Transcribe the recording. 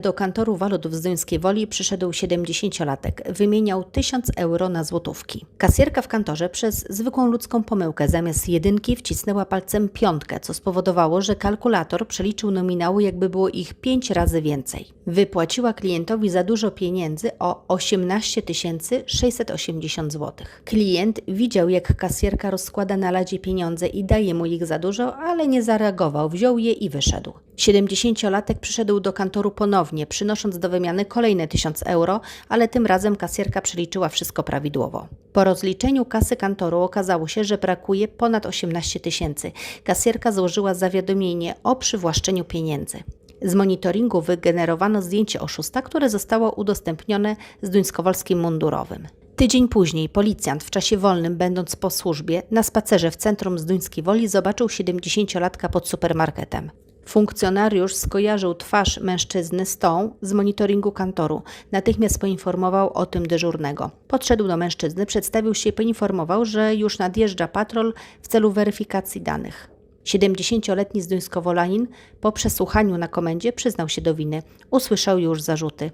Do kantoru walut w Zduńskiej Woli przyszedł 70-latek. Wymieniał 1000 euro na złotówki. Kasjerka w kantorze przez zwykłą ludzką pomyłkę zamiast jedynki wcisnęła palcem piątkę, co spowodowało, że kalkulator przeliczył nominały, jakby było ich 5 razy więcej. Wypłaciła klientowi za dużo pieniędzy o 18 680 zł. Klient widział, jak kasjerka rozkłada na ladzie pieniądze i daje mu ich za dużo, ale nie zareagował, wziął je i wyszedł. 70-latek przyszedł do kantoru ponownie, przynosząc do wymiany kolejne 1000 euro, ale tym razem kasjerka przeliczyła wszystko prawidłowo. Po rozliczeniu kasy kantoru okazało się, że brakuje ponad 18 tysięcy. Kasjerka złożyła zawiadomienie o przywłaszczeniu pieniędzy. Z monitoringu wygenerowano zdjęcie oszusta, które zostało udostępnione z duńskowolskim mundurowym. Tydzień później policjant w czasie wolnym, będąc po służbie, na spacerze w centrum Zduńskiej Woli zobaczył 70-latka pod supermarketem. Funkcjonariusz skojarzył twarz mężczyzny z tą z monitoringu kantoru. Natychmiast poinformował o tym dyżurnego. Podszedł do mężczyzny, przedstawił się i poinformował, że już nadjeżdża patrol w celu weryfikacji danych. 70-letni zduńskowolanin po przesłuchaniu na komendzie przyznał się do winy. Usłyszał już zarzuty.